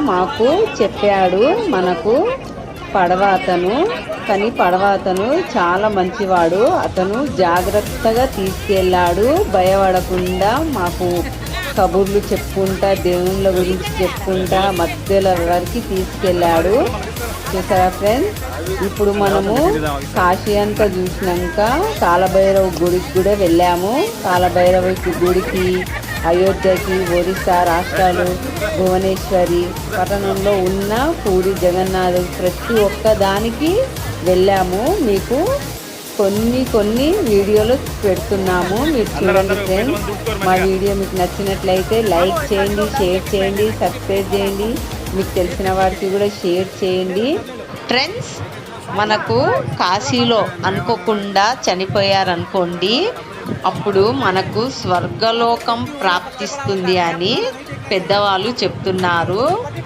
మాకు చెప్పాడు మనకు పడవ అతను కానీ పడవ అతను చాలా మంచివాడు. అతను జాగ్రత్తగా తీసుకెళ్ళాడు. భయపడకుండా మాకు కబుర్లు చెప్పుకుంటా దేవుళ్ళ గురించి చెప్పుకుంటా మధ్యలో వరకు తీసుకెళ్ళాడు. చూసారా ఫ్రెండ్స్ ఇప్పుడు మనము కాశీ అంతా చూసినాక కాలభైరవ గుడికి కూడా వెళ్ళాము. కాలభైరవ గుడికి అయోధ్యకి ఒరిస్సా రాష్ట్రాలు భువనేశ్వరి పట్టణంలో ఉన్న పూరి జగన్నాథ్ ప్రతి ఒక్క దానికి వెళ్ళాము. మీకు కొన్ని కొన్ని వీడియోలు పెడుతున్నాము. మీరు చూడండి ఫ్రెండ్స్ మా వీడియో మీకు నచ్చినట్లయితే లైక్ చేయండి షేర్ చేయండి సబ్స్క్రైబ్ చేయండి. మీకు తెలిసిన వారికి కూడా షేర్ చేయండి. ఫ్రెండ్స్ మనకు కాశీలో అనుకోకుండా చనిపోయారనుకోండి అప్పుడు మనకు స్వర్గలోకం ప్రాప్తిస్తుంది అని పెద్దవాళ్ళు చెప్తున్నారు.